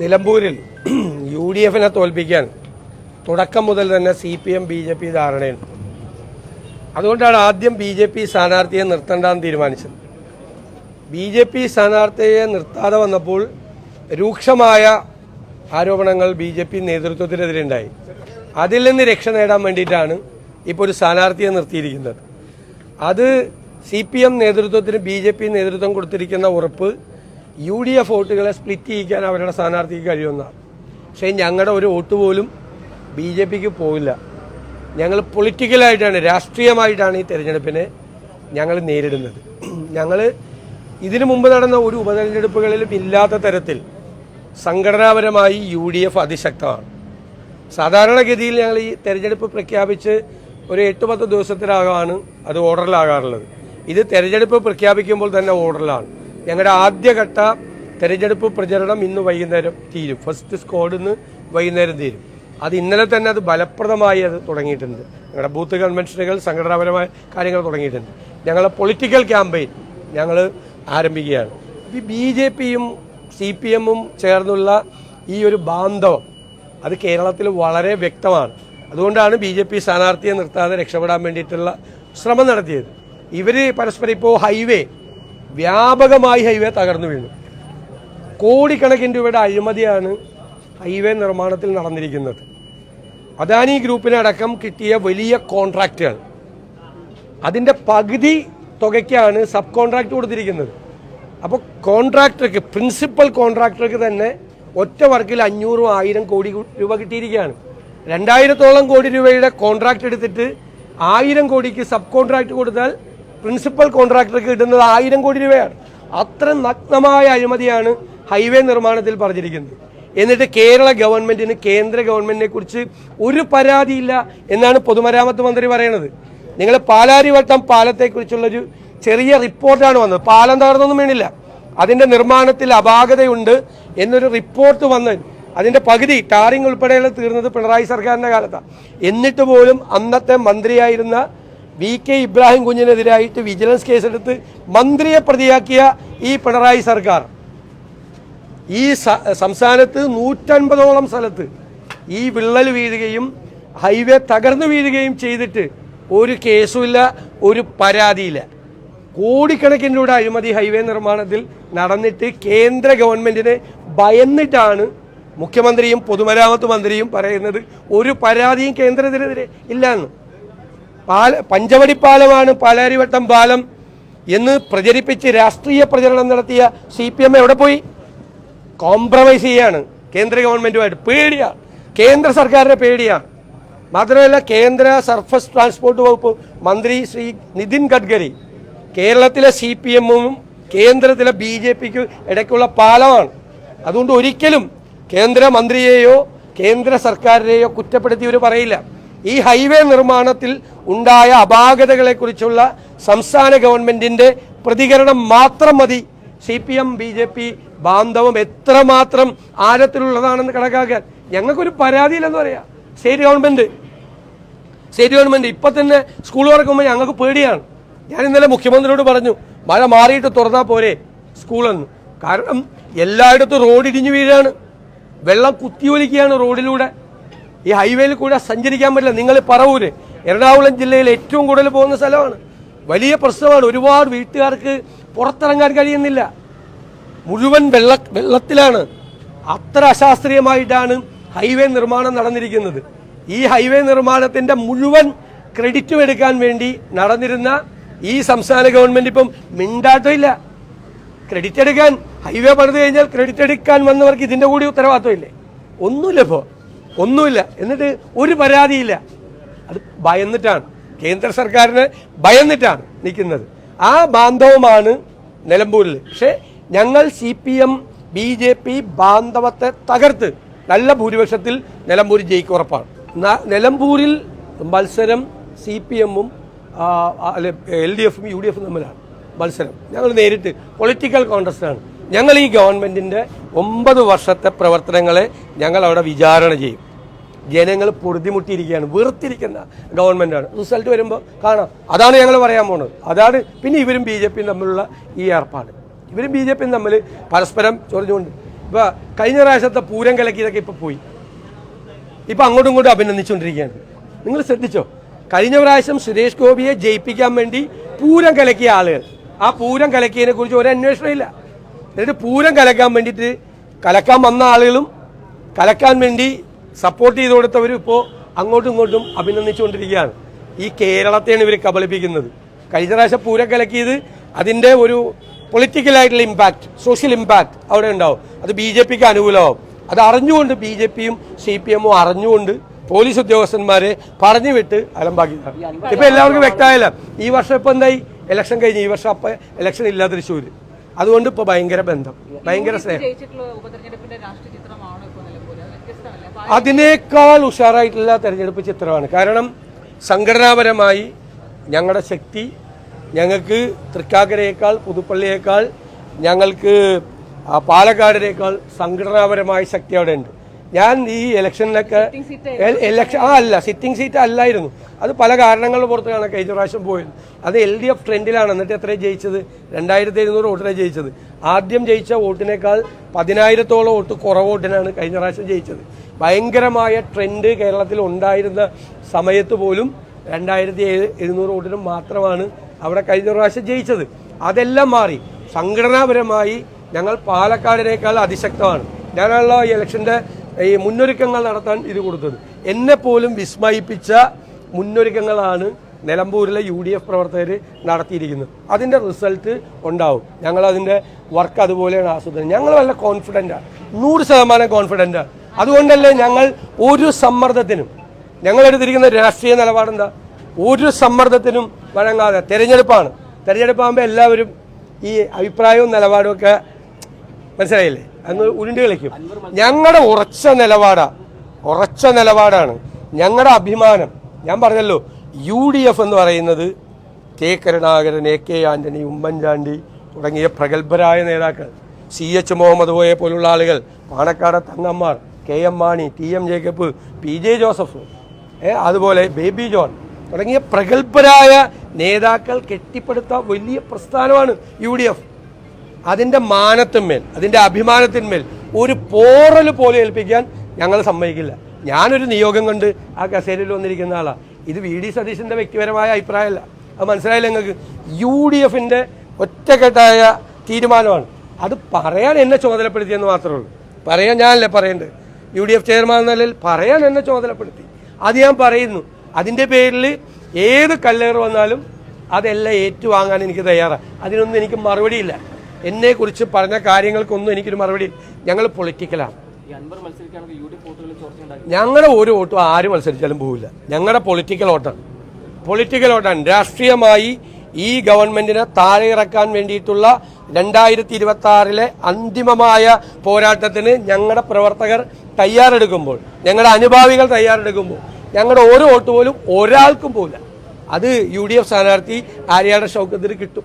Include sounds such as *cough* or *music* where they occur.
നിലമ്പൂരിൽ *clears throat* U D എഫിനെ തോൽപ്പിക്കാൻ തുടക്കം മുതൽ തന്നെ C P M B J P ധാരണയുണ്ട് അതുകൊണ്ടാണ് ആദ്യം ബി ജെ പി സ്ഥാനാർത്ഥിയെ നിർത്തേണ്ടെന്ന് തീരുമാനിച്ചത്. ബി ജെ പി സ്ഥാനാർത്ഥിയെ നിർത്താതെ വന്നപ്പോൾ രൂക്ഷമായ ആരോപണങ്ങൾ ബി ജെ പി നേതൃത്വത്തിനെതിരെ ഉണ്ടായി. അതിൽ നിന്ന് രക്ഷ നേടാൻ വേണ്ടിയിട്ടാണ് ഇപ്പോൾ ഒരു സ്ഥാനാർത്ഥിയെ നിർത്തിയിരിക്കുന്നത്. അത് സി പി എം നേതൃത്വത്തിന് ബി ജെ പി നേതൃത്വം കൊടുത്തിരിക്കുന്ന ഉറപ്പ് യു ഡി എഫ് വോട്ടുകളെ സ്പ്ലിറ്റ് ചെയ്യിക്കാൻ അവരുടെ സ്ഥാനാർത്ഥിക്ക് കഴിയുമെന്നാണ് പക്ഷേ ഞങ്ങളുടെ ഒരു വോട്ട് പോലും ബി ജെ പിക്ക് പോവില്ല. ഞങ്ങൾ പൊളിറ്റിക്കലായിട്ടാണ് രാഷ്ട്രീയമായിട്ടാണ് ഈ തെരഞ്ഞെടുപ്പിനെ ഞങ്ങൾ നേരിടുന്നത്. ഞങ്ങൾ ഇതിനു മുമ്പ് നടന്ന ഒരു ഉപതെരഞ്ഞെടുപ്പുകളിലും ഇല്ലാത്ത തരത്തിൽ സംഘടനാപരമായി യു ഡി എഫ് അതിശക്തമാണ്. സാധാരണഗതിയിൽ ഞങ്ങൾ ഈ തെരഞ്ഞെടുപ്പ് പ്രഖ്യാപിച്ച് ഒരു എട്ട് പത്ത് ദിവസത്തിലാകാണ് അത് ഓർഡറിലാകാറുള്ളത്. ഇത് തെരഞ്ഞെടുപ്പ് പ്രഖ്യാപിക്കുമ്പോൾ തന്നെ ഓർഡറിലാണ്. ഞങ്ങളുടെ ആദ്യഘട്ട തെരഞ്ഞെടുപ്പ് പ്രചരണം ഇന്ന് വൈകുന്നേരം തീരും. ഫസ്റ്റ് സ്ക്വാഡ് ഇന്ന് വൈകുന്നേരം തീരും. അത് ഇന്നലെ തന്നെ അത് ഫലപ്രദമായി അത് തുടങ്ങിയിട്ടുണ്ട്. ഞങ്ങളുടെ ബൂത്ത് കൺവെൻഷനുകൾ സംഘടനാപരമായ കാര്യങ്ങൾ തുടങ്ങിയിട്ടുണ്ട്. ഞങ്ങളുടെ പൊളിറ്റിക്കൽ ക്യാമ്പയിൻ ഞങ്ങൾ ആരംഭിക്കുകയാണ്. ഈ ബി ജെ പിയും സി പി എമ്മും ചേർന്നുള്ള ഈ ഒരു ബാന്ധവം അത് കേരളത്തിൽ വളരെ വ്യക്തമാണ്. അതുകൊണ്ടാണ് ബി ജെ പി സ്ഥാനാർത്ഥിയെ നിർത്താതെ രക്ഷപ്പെടാൻ വേണ്ടിയിട്ടുള്ള ശ്രമം നടത്തിയത്. ഇവർ പരസ്പരം ഇപ്പോൾ ഹൈവേ വ്യാപകമായി ഹൈവേ തകർന്നു വീണു. കോടിക്കണക്കിന് രൂപയുടെ അഴിമതിയാണ് ഹൈവേ നിർമ്മാണത്തിൽ നടന്നിരിക്കുന്നത്. അദാനി ഗ്രൂപ്പിനടക്കം കിട്ടിയ വലിയ കോൺട്രാക്റ്റുകൾ. അതിന്റെ പകുതി തുകയ്ക്കാണ് സബ് കോൺട്രാക്ട് കൊടുത്തിരിക്കുന്നത്. അപ്പോൾ കോൺട്രാക്ടർക്ക് പ്രിൻസിപ്പൽ കോൺട്രാക്ടർക്ക് തന്നെ ഒറ്റ വർക്കിൽ അഞ്ഞൂറും ആയിരം കോടി രൂപ കിട്ടിയിരിക്കുകയാണ്. രണ്ടായിരത്തോളം കോടി രൂപയുടെ കോൺട്രാക്ട് എടുത്തിട്ട് ആയിരം കോടിക്ക് സബ് കോൺട്രാക്ട് കൊടുത്താൽ പ്രിൻസിപ്പൽ കോൺട്രാക്ടർക്ക് കിട്ടുന്നത് ആയിരം കോടി രൂപയാണ്. അത്ര നഗ്നമായ അഴിമതിയാണ് ഹൈവേ നിർമ്മാണത്തിൽ പറഞ്ഞിരിക്കുന്നത്. എന്നിട്ട് കേരള ഗവൺമെന്റിന് കേന്ദ്ര ഗവൺമെന്റിനെ കുറിച്ച് ഒരു പരാതിയില്ല എന്നാണ് പൊതുമരാമത്ത് മന്ത്രി പറയുന്നത് നിങ്ങൾ പാലാരിവട്ടം പാലത്തെക്കുറിച്ചുള്ളൊരു ചെറിയ റിപ്പോർട്ടാണ് വന്നത്. പാലം തകർന്നൊന്നും വേണില്ല. അതിന്റെ നിർമ്മാണത്തിൽ അപാകതയുണ്ട് എന്നൊരു റിപ്പോർട്ട് വന്ന് അതിന്റെ പകുതി ടാറിംഗ് ഉൾപ്പെടെയുള്ള തീർന്നത് പിണറായി സർക്കാരിന്റെ കാലത്താണ് എന്നിട്ട് പോലും അന്നത്തെ മന്ത്രിയായിരുന്ന വി കെ ഇബ്രാഹിം കുഞ്ഞിനെതിരായിട്ട് വിജിലൻസ് കേസെടുത്ത് മന്ത്രിയെ പ്രതിയാക്കിയ ഈ പിണറായി സർക്കാർ. ഈ സംസ്ഥാനത്ത് നൂറ്റൻപതോളം സ്ഥലത്ത് ഈ വിള്ളൽ വീഴുകയും ഹൈവേ തകർന്നു വീഴുകയും ചെയ്തിട്ട് ഒരു കേസുമില്ല ഒരു പരാതിയില്ല. കോടിക്കണക്കിന് രൂപ അഴിമതി ഹൈവേ നിർമ്മാണത്തിൽ നടന്നിട്ട് കേന്ദ്ര ഗവൺമെന്റിനെ ഭയന്നിട്ടാണ് മുഖ്യമന്ത്രിയും പൊതുമരാമത്ത് മന്ത്രിയും പറയുന്നത്. ഒരു പരാതിയും കേന്ദ്രത്തിനെതിരെ ഇല്ലാന്ന്. പാല പഞ്ചവടി പാലമാണ് പാലാരിവട്ടം പാലം എന്ന് പ്രചരിപ്പിച്ച് രാഷ്ട്രീയ പ്രചരണം നടത്തിയ സി പി എം എവിടെ പോയി? കോംപ്രമൈസ് ചെയ്യാണ്. കേന്ദ്ര ഗവൺമെന്റുമായിട്ട് പേടിയാണ് കേന്ദ്ര സർക്കാരിന്റെ പേടിയാണ് മാത്രമല്ല കേന്ദ്ര സർഫസ് ട്രാൻസ്പോർട്ട് വകുപ്പ് മന്ത്രി ശ്രീ നിതിൻ ഗഡ്കരി കേരളത്തിലെ സി പി എമ്മും കേന്ദ്രത്തിലെ ബി ജെ പിക്ക് ഇടയ്ക്കുള്ള പാലമാണ്. അതുകൊണ്ട് ഒരിക്കലും കേന്ദ്രമന്ത്രിയെയോ കേന്ദ്ര സർക്കാരിനെയോ കുറ്റപ്പെടുത്തി ഇവർ പറയില്ല. ഈ ഹൈവേ നിർമ്മാണത്തിൽ ഉണ്ടായ അപാകതകളെക്കുറിച്ചുള്ള സംസ്ഥാന ഗവൺമെന്റിന്റെ പ്രതികരണം മാത്രം മതി. C P M B J P ബാന്ധവം എത്രമാത്രം ആഴത്തിലുള്ളതാണെന്ന് കണക്കാക്കാൻ. ഞങ്ങൾക്കൊരു പരാതിയില്ലെന്ന് പറയാം. State government. സ്റ്റേറ്റ് ഗവൺമെന്റ് ഇപ്പം തന്നെ സ്കൂൾ തുറക്കുമ്പോൾ ഞങ്ങൾക്ക് പേടിയാണ്. ഞാൻ ഇന്നലെ മുഖ്യമന്ത്രിയോട് പറഞ്ഞു മഴ മാറിയിട്ട് തുറന്നാൽ പോരെ സ്കൂളെന്ന്. കാരണം എല്ലായിടത്തും റോഡ് ഇടിഞ്ഞു വീഴാണ്. വെള്ളം കുത്തിയൊലിക്കുകയാണ് റോഡിലൂടെ. ഈ ഹൈവേയിൽ കൂടെ സഞ്ചരിക്കാൻ പറ്റില്ല. നിങ്ങൾ പറവൂര്. എറണാകുളം ജില്ലയിൽ ഏറ്റവും കൂടുതൽ പോകുന്ന സ്ഥലമാണ്. വലിയ പ്രശ്നമാണ്. ഒരുപാട് വീട്ടുകാർക്ക് പുറത്തിറങ്ങാൻ കഴിയുന്നില്ല. മുഴുവൻ വെള്ള വെള്ളത്തിലാണ്. അത്ര അശാസ്ത്രീയമായിട്ടാണ് ഹൈവേ നിർമ്മാണം നടന്നിരിക്കുന്നത്. ഈ ഹൈവേ നിർമ്മാണത്തിന്റെ മുഴുവൻ ക്രെഡിറ്റും എടുക്കാൻ വേണ്ടി നടന്നിരുന്ന ഈ സംസ്ഥാന ഗവൺമെന്റ് ഇപ്പം മിണ്ടാട്ടമില്ല ക്രെഡിറ്റ് എടുക്കാൻ ഹൈവേ പണിത് കഴിഞ്ഞാൽ ക്രെഡിറ്റ് എടുക്കാൻ വന്നവർക്ക് ഇതിന്റെ കൂടി ഉത്തരവാദിത്വമില്ലേ? ഒന്നുമില്ല ഇപ്പോൾ ഒന്നുമില്ല. എന്നിട്ട് ഒരു പരാതിയില്ല. അത് ഭയന്നിട്ടാണ്. കേന്ദ്ര സർക്കാരിന് ഭയന്നിട്ടാണ് നിൽക്കുന്നത്. ആ ബാന്ധവമാണ് നിലമ്പൂരിൽ പക്ഷേ ഞങ്ങൾ C P M B J P ബാന്ധവത്തെ തകർത്ത് നല്ല ഭൂരിപക്ഷത്തിൽ നിലമ്പൂർ ജയിക്കും ഉറപ്പാണ്. നിലമ്പൂരിൽ മത്സരം സി പി എമ്മും അല്ലെ എൽ ഡി എഫും യു ഡി എഫും തമ്മിലാണ് മത്സരം. ഞങ്ങൾ നേരിട്ട് പൊളിറ്റിക്കൽ കോൺടസ്റ്റാണ് ഞങ്ങൾ ഈ ഗവൺമെന്റിന്റെ ഒമ്പത് വർഷത്തെ പ്രവർത്തനങ്ങളെ ഞങ്ങൾ അവിടെ വിചാരണ ചെയ്യും. ജനങ്ങൾ പൊറുതിമുട്ടിയിരിക്കുകയാണ് വെറുത്തിരിക്കുന്ന ഗവൺമെന്റാണ്. റിസൾട്ട് വരുമ്പോൾ കാണാം. അതാണ് ഞങ്ങൾ പറയാൻ പോകുന്നത് അതാണ് പിന്നെ ഇവരും ബി ജെ പിയും തമ്മിലുള്ള ഈ ഏർപ്പാട്. ഇവരും ബി ജെ പിയും തമ്മിൽ പരസ്പരം ചൊറിഞ്ഞുകൊണ്ട്. ഇപ്പോൾ കഴിഞ്ഞ പ്രാവശ്യത്തെ പൂരം കലക്കിയതൊക്കെ ഇപ്പോൾ പോയി. ഇപ്പോൾ അങ്ങോട്ടും ഇങ്ങോട്ടും അഭിനന്ദിച്ചുകൊണ്ടിരിക്കുകയാണ്. നിങ്ങൾ ശ്രദ്ധിച്ചോ? കഴിഞ്ഞ പ്രാവശ്യം സുരേഷ് ഗോപിയെ ജയിപ്പിക്കാൻ വേണ്ടി പൂരം കലക്കിയ ആളുകൾ. ആ പൂരം കലക്കിയതിനെ കുറിച്ച് ഒരു അന്വേഷണം ഇല്ല. എന്നിട്ട് പൂരം കലക്കാൻ വേണ്ടിയിട്ട് കലക്കാൻ വന്ന ആളുകളും കലക്കാൻ വേണ്ടി സപ്പോർട്ട് ചെയ്ത് കൊടുത്തവരും ഇപ്പോൾ അങ്ങോട്ടും ഇങ്ങോട്ടും അഭിനന്ദിച്ചുകൊണ്ടിരിക്കുകയാണ്. ഈ കേരളത്തെയാണ് ഇവർ കബളിപ്പിക്കുന്നത്. കഴിഞ്ഞ പ്രാവശ്യം പൂരം കലക്കിയത് അതിന്റെ ഒരു പൊളിറ്റിക്കലായിട്ടുള്ള ഇമ്പാക്റ്റ് സോഷ്യൽ ഇമ്പാക്റ്റ് അവിടെ ഉണ്ടാവും. അത് ബി ജെ പിക്ക് അനുകൂലമാവും. അത് അറിഞ്ഞുകൊണ്ട് ബി ജെ പിയും സി പി എമ്മും അറിഞ്ഞുകൊണ്ട് പോലീസ് ഉദ്യോഗസ്ഥന്മാരെ പറഞ്ഞു വിട്ട് അലമ്പാക്കിയതാണ്. ഇപ്പം എല്ലാവർക്കും വ്യക്തമായല്ല ഈ വർഷം ഇപ്പം എന്തായി? ഇലക്ഷൻ കഴിഞ്ഞ് ഈ വർഷം അപ്പം ഇലക്ഷൻ ഇല്ല തൃശ്ശൂർ അതുകൊണ്ട് ഇപ്പൊ ഭയങ്കര ബന്ധം ഭയങ്കര സ്നേഹം ജയിച്ചിട്ടുള്ള ഉപതെരഞ്ഞെടുപ്പിന്റെ രാഷ്ട്രീയ ചിത്രമാണോ ഇപ്പോൾ നിലമ്പൂര് അത് വ്യത്യസ്തമല്ല അപ്പൊ അതിനേക്കാൾ ഉഷാറായിട്ടുള്ള തെരഞ്ഞെടുപ്പ് ചിത്രമാണ്. കാരണം സംഘടനാപരമായി ഞങ്ങളുടെ ശക്തി ഞങ്ങൾക്ക് തൃക്കാക്കരയേക്കാൾ പുതുപ്പള്ളിയേക്കാൾ ഞങ്ങൾക്ക് പാലക്കാടിനേക്കാൾ സംഘടനാപരമായ ശക്തി അവിടെ ഉണ്ട്. ഞാൻ ഈ ഇലക്ഷനിലൊക്കെ ഇലക്ഷൻ ആ അല്ല സിറ്റിംഗ് സീറ്റ് അല്ലായിരുന്നു. അത് പല കാരണങ്ങളുടെ പുറത്താണ് കഴിഞ്ഞ പ്രാവശ്യം പോയത്. അത് എൽ ഡി എഫ് ട്രെൻഡിലാണ്. എന്നിട്ട് എത്രയും ജയിച്ചത്? രണ്ടായിരത്തി എഴുന്നൂറ് വോട്ടിനെ ജയിച്ചത്. ആദ്യം ജയിച്ച വോട്ടിനേക്കാൾ പതിനായിരത്തോളം വോട്ട് കുറവ് വോട്ടിനാണ് കഴിഞ്ഞ പ്രാവശ്യം ജയിച്ചത്. ഭയങ്കരമായ ട്രെൻഡ് കേരളത്തിൽ ഉണ്ടായിരുന്ന സമയത്ത് പോലും രണ്ടായിരത്തി എഴുന്നൂറ് വോട്ടിനും മാത്രമാണ് അവിടെ കഴിഞ്ഞ പ്രാവശ്യം ജയിച്ചത്. അതെല്ലാം മാറി. സംഘടനാപരമായി ഞങ്ങൾ പാലക്കാടിനേക്കാൾ അതിശക്തമാണ്. ഞാനുള്ള ഈ ഇലക്ഷന്റെ ഈ മുന്നൊരുക്കങ്ങൾ നടത്താൻ ഇത് കൊടുത്തത്. എന്നെ പോലും വിസ്മയിപ്പിച്ച മുന്നൊരുക്കങ്ങളാണ് നിലമ്പൂരിലെ യു ഡി എഫ് പ്രവർത്തകർ നടത്തിയിരിക്കുന്നത്. അതിന്റെ റിസൾട്ട് ഉണ്ടാവും. ഞങ്ങൾ അതിന്റെ വർക്ക് അതുപോലെയാണ് ആസൂത്രണം ഞങ്ങൾ നല്ല കോൺഫിഡന്റാണ് നൂറ് ശതമാനം കോൺഫിഡന്റാണ് അതുകൊണ്ടല്ലേ ഞങ്ങൾ ഒരു സമ്മർദ്ദത്തിനും ഞങ്ങൾ എടുത്തിരിക്കുന്ന രാഷ്ട്രീയ നിലപാടെന്താ ഒരു സമ്മർദ്ദത്തിനും വഴങ്ങാതെ. തെരഞ്ഞെടുപ്പാണ്. തെരഞ്ഞെടുപ്പാകുമ്പോൾ എല്ലാവരും ഈ അഭിപ്രായവും നിലപാടും ഒക്കെ മനസ്സിലായില്ലേ? അന്ന് ഉരുണ്ട് കളിക്കും ഞങ്ങളുടെ ഉറച്ച നിലപാടാ. ഉറച്ച നിലപാടാണ്. ഞങ്ങളുടെ അഭിമാനം. ഞാൻ പറഞ്ഞല്ലോ യു ഡി എഫ് എന്ന് പറയുന്നത് K Karunakaran A K Antony Oommen Chandy തുടങ്ങിയ പ്രഗത്ഭരായ നേതാക്കൾ. സി എച്ച് മുഹമ്മദ് ഓയെ പോലുള്ള ആളുകൾ. Panakkad തങ്ങന്മാർ K M Mani T M Jacob P J Joseph അതുപോലെ ബേബി ജോൺ തുടങ്ങിയ പ്രഗത്ഭരായ നേതാക്കൾ കെട്ടിപ്പടുത്ത വലിയ പ്രസ്ഥാനമാണ് യു ഡി എഫ്. അതിന്റെ മാനത്തിന്മേൽ അതിന്റെ അഭിമാനത്തിന്മേൽ ഒരു പോറൽ പോലെ ഏൽപ്പിക്കാൻ ഞങ്ങൾ സമ്മതിക്കില്ല. ഞാനൊരു നിയോഗം കണ്ട് ആ കസേരയിൽ വന്നിരിക്കുന്ന ആളാണ് ഇത് വി ഡി സതീശന്റെ വ്യക്തിപരമായ അഭിപ്രായമല്ല. അത് മനസ്സിലായില്ല നിങ്ങൾക്ക്? യു ഡി എഫിന്റെ ഒറ്റക്കെട്ടായ തീരുമാനമാണ്. അത് പറയാൻ എന്നെ ചുമതലപ്പെടുത്തിയെന്ന് മാത്രമേ ഉള്ളൂ. പറയാൻ ഞാനല്ലേ പറയേണ്ടത്? യു ഡി എഫ് ചെയർമാൻ നിലയിൽ പറയാൻ എന്നെ ചുമതലപ്പെടുത്തി. അത് ഞാൻ പറയുന്നു. അതിന്റെ പേരിൽ ഏത് കല്ലേറ് വന്നാലും അതെല്ലാം ഏറ്റുവാങ്ങാൻ എനിക്ക് തയ്യാറാണ് അതിനൊന്നും എനിക്ക് മറുപടിയില്ല. എന്നെക്കുറിച്ച് പറഞ്ഞ കാര്യങ്ങൾക്കൊന്നും എനിക്കൊരു മറുപടി. ഞങ്ങൾ പൊളിറ്റിക്കലാണ് ഞങ്ങളുടെ ഒരു വോട്ടും ആര് മത്സരിച്ചാലും പോവില്ല. ഞങ്ങളുടെ പൊളിറ്റിക്കൽ വോട്ടാണ്. പൊളിറ്റിക്കൽ വോട്ടാണ്. രാഷ്ട്രീയമായി ഈ ഗവൺമെന്റിനെ താഴെ ഇറക്കാൻ വേണ്ടിയിട്ടുള്ള രണ്ടായിരത്തി ഇരുപത്തി ആറിലെ അന്തിമമായ പോരാട്ടത്തിന് ഞങ്ങളുടെ പ്രവർത്തകർ തയ്യാറെടുക്കുമ്പോൾ ഞങ്ങളുടെ അനുഭാവികൾ തയ്യാറെടുക്കുമ്പോൾ ഞങ്ങളുടെ ഓരോ വോട്ട് പോലും ഒരാൾക്കും പോവില്ല. അത് യു ഡി എഫ് സ്ഥാനാർത്ഥി ആര്യാടെ ഷൗക്കത്തിന് കിട്ടും.